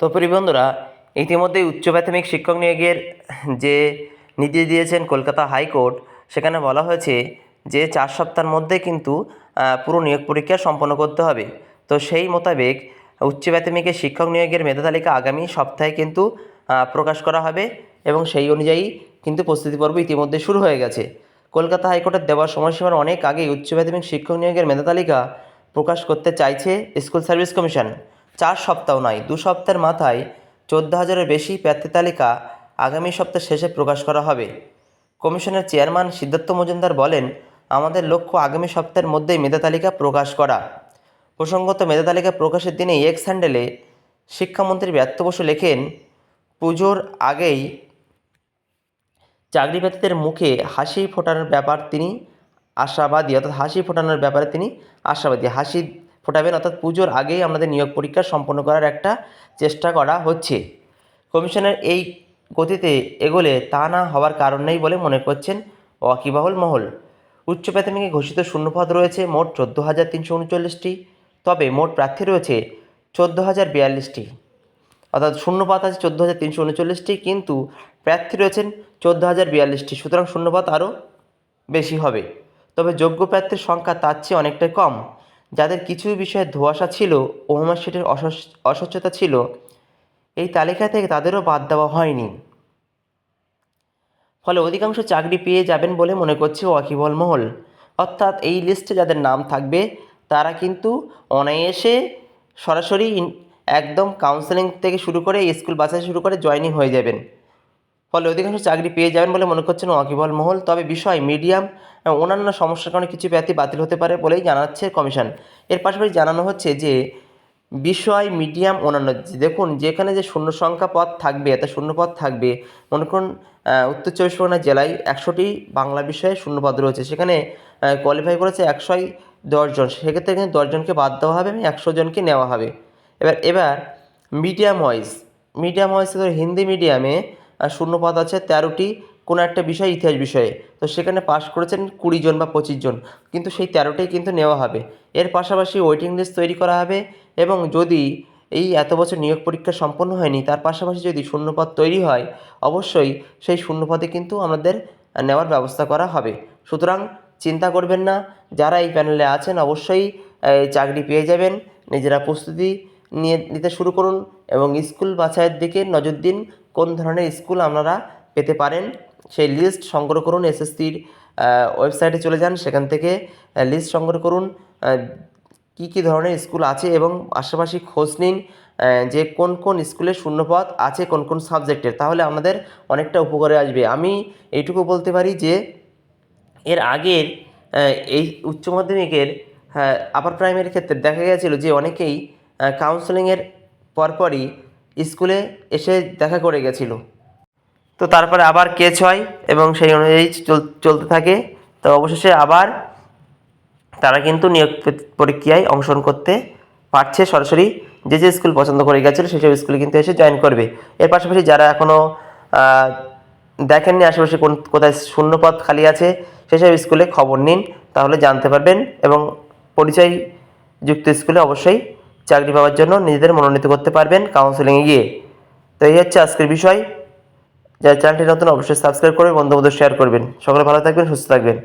তো প্রিয় বন্ধুরা, ইতিমধ্যেই উচ্চ প্রাথমিক শিক্ষক নিয়োগের যে নীতি দিয়েছেন কলকাতা হাইকোর্ট, সেখানে বলা হয়েছে যে চার সপ্তাহের মধ্যে কিন্তু পুরো নিয়োগ পরীক্ষা সম্পন্ন করতে হবে। তো সেই মোতাবেক উচ্চ প্রাথমিকের শিক্ষক নিয়োগের মেধা তালিকা আগামী সপ্তাহে কিন্তু প্রকাশ করা হবে এবং সেই অনুযায়ী কিন্তু প্রস্তুতি পর্ব ইতিমধ্যে শুরু হয়ে গেছে। কলকাতা হাইকোর্টের দেওয়ার সময়সীমার অনেক আগেই উচ্চ প্রাথমিক শিক্ষক নিয়োগের মেধা তালিকা প্রকাশ করতে চাইছে স্কুল সার্ভিস কমিশন। চার সপ্তাহ নয়, দু সপ্তাহের মাথায় চোদ্দ হাজারের বেশি প্রার্থী তালিকা আগামী সপ্তাহ শেষে প্রকাশ করা হবে। কমিশনের চেয়ারম্যান সিদ্ধার্থ মজুমদার বলেন, আমাদের লক্ষ্য আগামী সপ্তাহের মধ্যেই মেধা তালিকা প্রকাশ করা। প্রসঙ্গত, মেধা তালিকা প্রকাশের দিনে এক্স হ্যান্ডেলে শিক্ষামন্ত্রী ব্যর্থ বসু লেখেন, পুজোর আগেই চাকরি প্রার্থীদের মুখে হাসি ফোটানোর ব্যাপার তিনি আশাবাদী, অর্থাৎ হাসি ফোটানোর ব্যাপারে তিনি আশাবাদী। হাসি ফোটাবেন, অর্থাৎ পুজোর আগেই আমাদের নিয়োগ পরীক্ষা সম্পন্ন করার একটা চেষ্টা করা হচ্ছে। কমিশনের এই গতিতে এগোলে তা না হওয়ার কারণ নেই বলে মনে করছেন ওয়াকিবাহুল মহল। উচ্চ প্রাথমিকে ঘোষিত শূন্যপদ রয়েছে, মোট চোদ্দ হাজার তিনশো উনচল্লিশটি, তবে মোট প্রার্থী রয়েছে চোদ্দ হাজার বিয়াল্লিশটি। অর্থাৎ শূন্যপাত আছে চোদ্দ হাজার তিনশো উনচল্লিশটি, কিন্তু প্রার্থী রয়েছেন চোদ্দ হাজার বিয়াল্লিশটি, সুতরাং শূন্যপাত আরও বেশি হবে। তবে যোগ্য প্রার্থীর সংখ্যা তার চেয়ে অনেকটাই কম। যাদের কিছু বিষয়ে ধোঁয়াশা ছিল ও মার্কশিটের অস্বচ্ছ- অস্বচ্ছতা ছিল, এই তালিকা থেকে তাদেরও বাদ দেওয়া হয়নি। ফলে অধিকাংশ চাকরি পেয়ে যাবেন বলে মনে করছে ওয়াকিবল মহল। অর্থাৎ এই লিস্টে যাদের নাম থাকবে, তারা কিন্তু অনায়াসে সরাসরি একদম কাউন্সেলিং থেকে শুরু করে স্কুল বাছাই শুরু করে জয়েনিং হয়ে যাবেন। ফলে অধিকাংশ চাকরি পেয়ে যাবেন বলে মনে করছেন ওয়াকিবল মহল। তবে বিষয় মিডিয়াম অন্যান্য সমস্যার কারণে কিছু প্রার্থী বাতিল হতে পারে বলেই জানাচ্ছে কমিশন। এর পাশাপাশি জানানো হচ্ছে যে, বিষয় মিডিয়াম, অন্যান্য দেখুন, যেখানে যে শূন্য সংখ্যা পদ থাকবে, এত শূন্য পদ থাকবে, মনে করুন উত্তর চব্বিশ পরগনা জেলায় একশোটি বাংলা বিষয়ে শূন্য পদ রয়েছে। সেখানে কোয়ালিফাই করেছে একশোই দশজন সেক্ষেত্রে কিন্তু দশজনকে বাদ দেওয়া হবে এবং একশো জনকে নেওয়া হবে। এবার এবার medium wise medium wise Hindi মিডিয়ামে শূন্যপদ আছে তেরোটি, কোনো একটা বিষয় ইতিহাস বিষয়ে। তো সেখানে পাশ করেছেন কুড়ি জন বা পঁচিশ জন। কিন্তু সেই তেরোটাই কিন্তু নেওয়া হবে। এর পাশাপাশি ওয়েটিং লিস্ট তৈরি করা হবে এবং যদি এই এত বছর নিয়োগ পরীক্ষা সম্পন্ন হয়নি, তার পাশাপাশি যদি শূন্যপদ তৈরি হয়, অবশ্যই সেই শূন্যপদে কিন্তু আমাদের নেওয়ার ব্যবস্থা করা হবে। সুতরাং চিন্তা করবেন না, যারা এই প্যানেলে আছেন অবশ্যই চাকরি পেয়ে যাবেন, নিজেরা প্রস্তুতি নিয়ে নিতে শুরু করুন এবং স্কুল বাছাইয়ের দিকে নজর দিন কোন ধরনের স্কুল আপনারা পেতে পারেন, সেই লিস্ট সংগ্রহ করুন এসএসসির ওয়েবসাইটে চলে যান, সেখান থেকে লিস্ট সংগ্রহ করুন কী কী ধরনের স্কুল আছে এবং আশেপাশে খোঁজ নিন যে কোন কোন স্কুলে শূন্যপদ আছে, কোন কোন সাবজেক্টের, তাহলে আমাদের অনেকটা উপকারে আসবে। আমি এইটুকু বলতে পারি যে, এর আগের এই উচ্চ মাধ্যমিকের আপার প্রাইমারি ক্ষেত্রে দেখা গেছিল যে অনেকেই কাউন্সেলিংয়ের পরপরই স্কুলে এসে দেখা করে গেছিল। তো তারপরে আবার কেচ হয় এবং সেই অনুযায়ী চল- চলতে থাকে। তো অবশেষে আবার তারা কিন্তু নিয়োগ পে- পরীক্ষায় অংশগ্রহণ করতে পারছে সরাসরি। যে যে স্কুল পছন্দ করে গেছিল সেসব স্কুলে কিন্তু এসে জয়েন করবে। এর পাশাপাশি যারা এখনও দেখেননি আশেপাশে কোন, কোথায় শূন্যপদ খালি আছে, সেসব স্কুলে খবর নিন, তাহলে জানতে পারবেন এবং পরিচয় যুক্ত স্কুলে অবশ্যই চাকরি পাওয়ার জন্য নিজেদের মনোনীত করতে পারবেন কাউন্সেলিংয়ে গিয়ে। তো এই হচ্ছে আজকের বিষয়। যারা চ্যানেলটি নতুন, অবশ্যই সাবস্ক্রাইব করবেন বন্ধু বন্ধু শেয়ার করবেন। সকলে ভালো থাকবেন, সুস্থ থাকবেন।